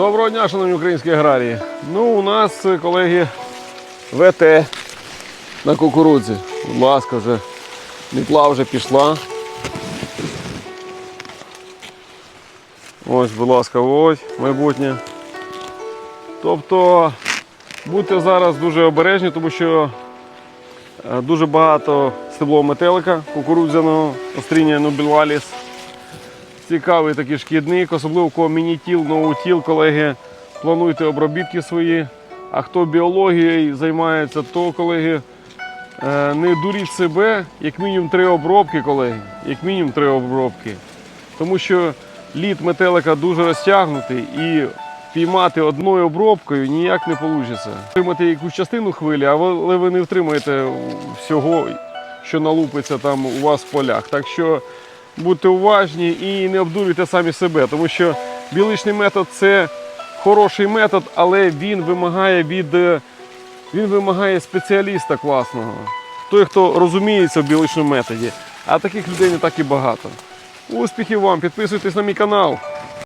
Доброго дня, шановні українські аграрії. Ну, у нас, е, колеги, ВТ на кукурудзі. Будь ласка, вже мітла вже пішла. Ось, будь ласка, ось майбутнє. Тобто будьте зараз дуже обережні, тому що е, дуже багато стеблового метелика, кукурудзяного остріння нубілаліс. Цікавий такий шкідник, особливо у кого мінітіл, ноутіл, колеги, плануйте обробітки свої. А хто біологією займається, то, колеги, е, не дуріть себе, як мінімум три обробки, колеги. Як мінімум три обробки. Тому що лід метелика дуже розтягнутий і піймати одною обробкою ніяк не вийде. Втримати якусь частину хвилі, але ви не втримаєте всього, що налупиться там у вас в полях. Так що будьте уважні і не обдурюйте самі себе, тому що біличний метод це хороший метод, але він вимагає від е, він вимагає спеціаліста класного. Той, хто розуміється в біличному методі. А таких людей не так і багато. Успіхів вам! Підписуйтесь на мій канал.